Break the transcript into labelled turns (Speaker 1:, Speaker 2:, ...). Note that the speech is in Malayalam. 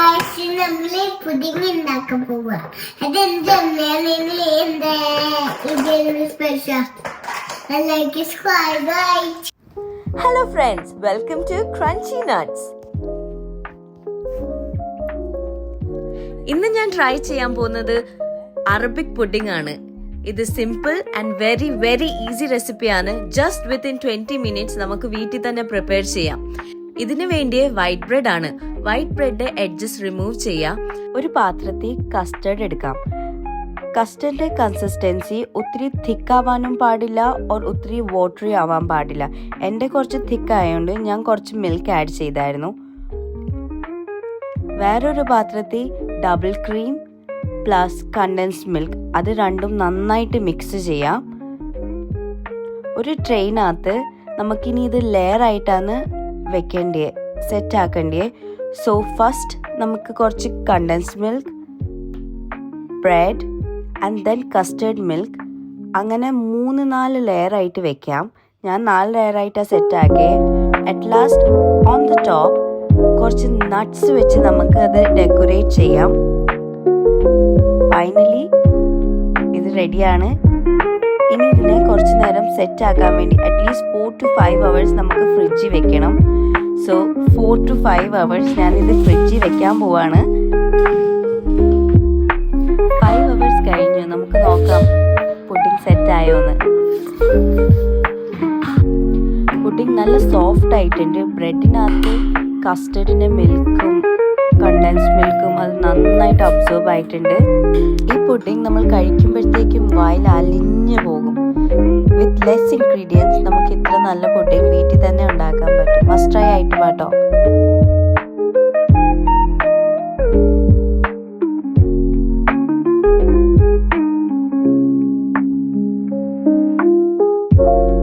Speaker 1: ഗായ്സ് നമ്മൾ പുഡിങ് ഉണ്ടാക്കാൻ പോവുക അതെന്താണ് എന്താ? ഇതിന്റെ special like subscribe
Speaker 2: hello friends welcome to crunchy nuts ഇന്ന് ഞാൻ ട്രൈ ചെയ്യാൻ പോകുന്നത് അറബിക് പുഡിംഗ് ആണ്. ഇത് simple and very very easy റെസിപ്പിയാണ് ജസ്റ്റ് വിത്തിൻ ട്വന്റി മിനിറ്റ്സ് നമുക്ക് വീട്ടിൽ തന്നെ പ്രിപ്പയർ ചെയ്യാം. ഇതിനു വേണ്ടിയ വൈറ്റ് ബ്രെഡ് ആണ്. വൈറ്റ് ബ്രെഡ് എഡ്ജസ് റിമൂവ് ചെയ്യാം. ഒരു പാത്രത്തിൽ കസ്റ്റർഡ് എടുക്കാം. കസ്റ്റർഡിന്റെ കൺസിസ്റ്റൻസി ഒത്തിരി തിക്കാവാനും പാടില്ല ഓർ ഒത്തിരി വാട്ടറി ആവാൻ പാടില്ല. എന്റെ കുറച്ച് തിക്കായതുകൊണ്ട് ഞാൻ കുറച്ച് മിൽക്ക് ആഡ് ചെയ്തായിരുന്നു. വേറൊരു പാത്രത്തിൽ double cream plus condense milk അത് രണ്ടും നന്നായിട്ട് മിക്സ് ചെയ്യാം. ഒരു ട്രെയിനകത്ത് നമുക്കിനി ഇത് ലെയർ ആയിട്ടാണ് വെക്കേണ്ടത് സെറ്റ് ആക്കേണ്ടത് സോ ഫസ്റ്റ് നമുക്ക് കുറച്ച് condensed milk bread and then custard milk അങ്ങനെ മൂന്ന് നാല് ലെയർ ആയിട്ട് വെക്കാം. ഞാൻ നാല് ലെയർ ആയിട്ടാണ് set ആക്കിയേ at last on the top കുറച്ച് നട്ട്സ് വെച്ച് നമുക്ക് അത് ഡെക്കറേറ്റ് ചെയ്യാം. ഫൈനലി ഇത് റെഡിയാണ് ഇനി ഇതിനെ കുറച്ച് നേരം സെറ്റ് ആക്കാൻ വേണ്ടി at least four to five hours നമുക്ക് ഫ്രിഡ്ജിൽ വെക്കണം. So four to five hours ഞാൻ ഇത് ഫ്രിഡ്ജിൽ വെക്കാൻ പോവാണ്. ഫൈവ് അവേഴ്സ് കഴിഞ്ഞു. നമുക്ക് നോക്കാം പുഡിംഗ് സെറ്റ് ആയോ എന്ന് പുഡിംഗ് നല്ല സോഫ്റ്റ് ആയിട്ടുണ്ട്. ബ്രെഡിനകത്ത് കസ്റ്റർഡിന്റെ മിൽക്കും കണ്ടൻസ് മിൽക്കും അത് നന്നായിട്ട് അബ്സോർബ് ആയിട്ടുണ്ട്. ഈ പുഡിംഗ് നമ്മൾ കഴിക്കുമ്പോഴത്തേക്കും വായിൽ അലിഞ്ഞു പോകും. വിത്ത് ലെസ് ഇൻഗ്രീഡിയൻസ് നമുക്ക് ഇത്ര നല്ല പുഡിംഗ് വീട്ടിൽ തന്നെ ഉണ്ടാക്കാൻ പറ്റും. മസ്റ്റ് ട്രൈ ആയിട്ട് കേട്ടോ thank you